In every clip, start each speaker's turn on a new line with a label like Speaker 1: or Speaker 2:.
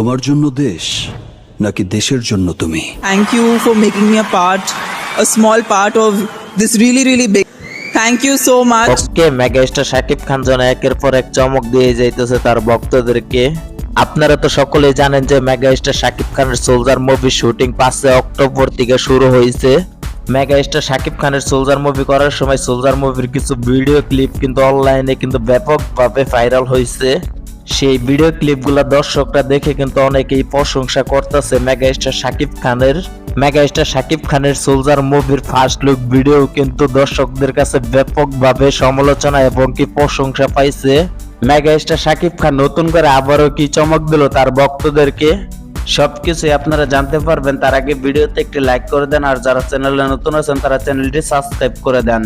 Speaker 1: তোমার জন্য দেশ নাকি দেশের জন্য তুমি
Speaker 2: Thank you for making me a part, a small part of this really, really big. Thank you so much.
Speaker 3: Okay megastar Shakib Khan যেন একের পর এক চমক দিয়ে যাইতেছে তার ভক্তদেরকে আপনারা তো সকলেই জানেন যে মেগাস্টার শাকিব খানের সোলজার মুভি শুটিং পাঁচে অক্টোবর থেকে শুরু হয়েছে মেগাস্টার শাকিব খানের সোলজার মুভি করার সময় সোলজার মুভির কিছু ভিডিও ক্লিপ কিন্তু অনলাইনে কিন্তু ব্যাপকভাবে ভাইরাল হয়েছে সেই ভিডিও ক্লিপগুলো দর্শকরা দেখে কিন্তু অনেকেই প্রশংসা করতেছে মেগাস্টার শাকিব খানের মেগাস্টার শাকিব খানের সোলজার মুভির ফার্স্ট লুক ভিডিও কিন্তু দর্শকদের কাছে ব্যাপকভাবে সমালোচনা এবং কি প্রশংসা পাইছে। মেগাস্টার শাকিব খান নতুন করে আবারও কি চমক দিল তার ভক্তদেরকে? সবকিছু আপনারা জানতে পারবেন, তার আগে ভিডিওতে একটি লাইক করে দেন, আর যারা চ্যানেলে নতুন আছেন, তারা চ্যানেলটি সাবস্ক্রাইব করে দেন।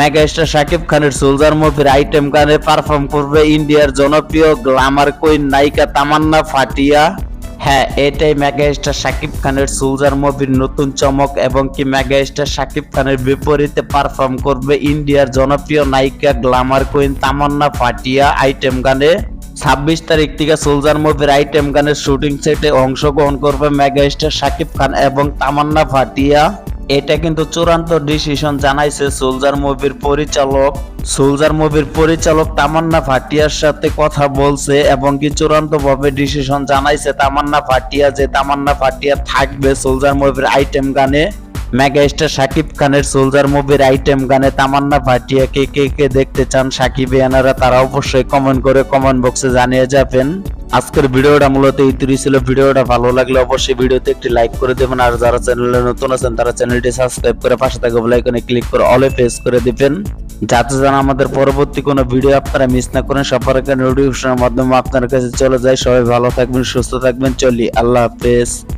Speaker 3: মেগাস্টার শাকিব খানের সোলজার মুভির আইটেম গানে পারফর্ম করবে ইন্ডিয়ার জনপ্রিয় গ্ল্যামার কুইন নায়িকা তামান্না ফাটিয়া। হ্যাঁ এটাই মেগাস্টার শাকিব খানের সোলজার মুভির নতুন চমক, এবং কি মেগাস্টার শাকিব খানের বিপরীতে পারফর্ম করবে ইন্ডিয়ার জনপ্রিয় নায়িকা গ্ল্যামার কুইন তামান্না ফাটিয়া আইটেম গানে। ছাব্বিশ তারিখ থেকে সোলজার মুভির আইটেম গানের শুটিং সেটে অংশগ্রহণ করবে মেগাস্টার শাকিব খান এবং তামান্না ভাটিয়া। এটা কিন্তু চূড়ান্ত ডিসিশন জানাইছে সোলজার মুভির পরিচালক। সোলজার মুভির পরিচালক তামান্না ভাটিয়ার সাথে কথা বলছে এবং কি চূড়ান্ত ভাবে ডিসিশন জানাইছে তামান্না ভাটিয়া যে তামান্না ভাটিয়া থাকবে সোলজার মুভির আইটেম গানে। মেগাস্টার শাকিব খানের সোলজার মুভির আইটেম গানে তামান্না ভাটিয়া কে কে কে দেখতে চান সাকিব, এনারা তারা অবশ্যই কমেন্ট করে কমেন্ট বক্সে জানিয়ে যাবেন। আজকের ভিডিওটা মূলত এইটুকুই ছিল। ভিডিওটা ভালো লাগলে অবশ্যই ভিডিওতে একটি লাইক করে দেবেন। আর যারা চ্যানেলে নতুন আছেন, তারা চ্যানেলটি সাবস্ক্রাইব করে পাশে থাকা আইকনে ক্লিক করে অলে প্রেস করে দিবেন। যাতে যেন আমাদের পরবর্তী কোনো ভিডিও আপনারা মিস না করেন। সবার নোটিফিকেশনের মাধ্যমে আপনার কাছে চলে যায়। সবাই ভালো থাকবেন, সুস্থ থাকবেন। চলি, আল্লাহ হাফেজ।